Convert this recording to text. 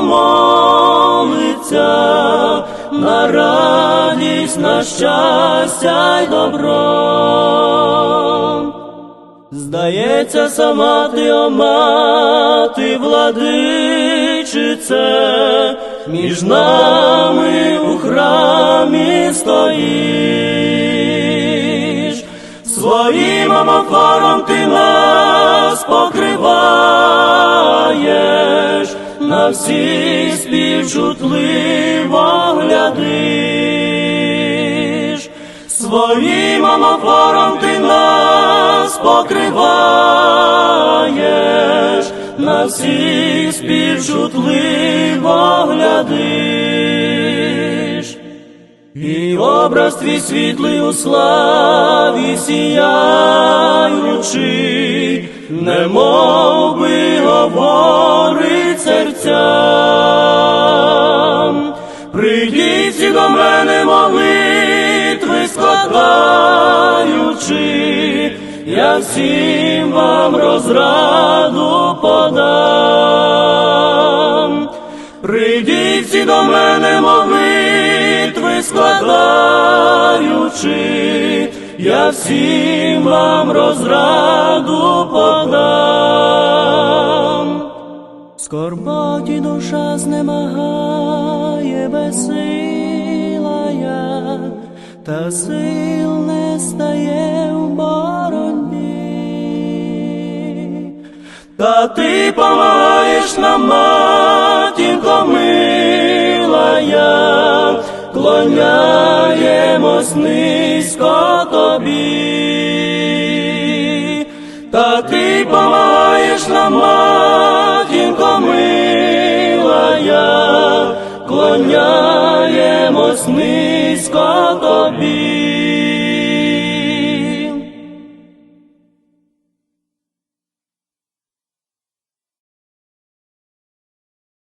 молиться, на радість, на щастя й добро. Здається, сама ти, о мати, владичице, між нами у храмі стоїш, своїм амофором ти нас покриваєш, на всіх співчутливо глядиш, своїм амофором ти нас покриваєш, на всіх співчутливо глядиш. І образ твій світлий у славі сіяючи, немов би говорить серцям. Прийдіть до мене молитви складаючи, я всім вам розраду подам. Прийдіть до мене молитви складаючи, я всім вам розраду подам. Скорботі душа знемагає безсила я, та сил не стає в боротьбі. Та ти помагаєш нам, матінко милая, клоняємось низько тобі. Та ти помагаєш нам, матінко низько тобі.